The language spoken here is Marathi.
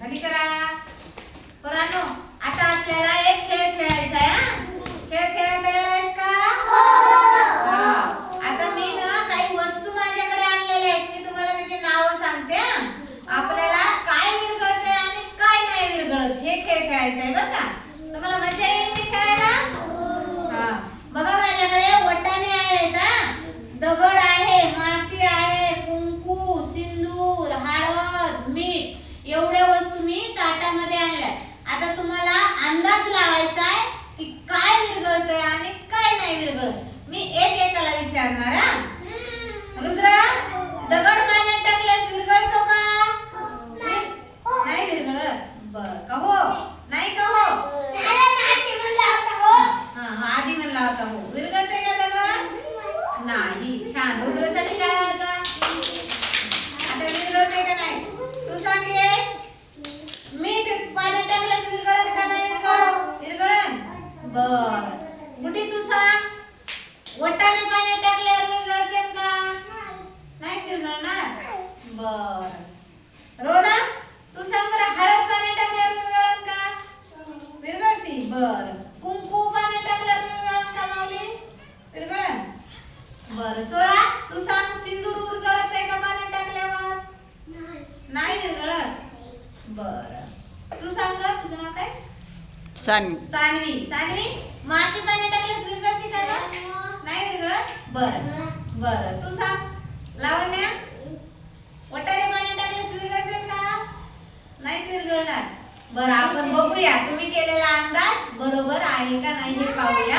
खाली करा. पोरांनो आता आपल्याला एक खेळ खेळायचा आहे हा? खेळ खेळायला तयार आहेत का? हा. आता मी ना काही वस्तू माझ्याकडे आणलेल्या आहेत मी तुम्हाला त्याची नावं सांगते. आपल्याला काय विरघळतंय आणि काय नाही विरघळत हे खेळ खेळायचं आहे बरं का? तुम्हाला मजा येईल ते खेळायला हा. बघा माझ्याकडे वटाणे आहेत हा दगड आहे माती आहे कुंकू सिंदूर हळद मीठ एवढ्या वस्तू मी ताटामध्ये आणल्या आता तुम्हाला अंदाज लावायचा आहे की काय विरघळतंय आणि काय नाही विरघळत मी एक हा? रुद्र दगड पाण्यात टाकल्यास विरघळतो का? नाही. विरघळत? बर का हो? नाही का हो? हा हा आधी म्हणला होता हो. विरघळते का दगड? नाही. छान. रुद्रसाठी काय होता आता? विरघळते का नाही? तू सांग यश. मीठ पाण्यात टाकलं तर विरघळत का नाही? विरघळत बर गुटी तू सांग वटाने पाण्यात टाकल्यावर विरघळते का नाही विरघळणार बर. रोना तू सांग बरं हळद पाण्यात टाकल्यावर विरघळत का? विरघळती. बर. कुंकू पाण्यात टाकल्यावर विरघळत का माऊली? विरघळत बर. सोळा तू सांग सिंदूर विरघळत आहे का पाण्यात टाकल्यावर? नाही विरघळत. बर. तू सांग तुझं नाव काय? सन सानवी. सानवी माती पाण्यात टाकल्यास विरघळते का? नाही विरघळत? बर. बर. तू सांग. लावण्या वटाणे पाण्यात टाकल्यास विरघळते का नाही बरं आपण बघूया तुम्ही केलेला अंदाज बरोबर आहे का नाही हे पाहूया.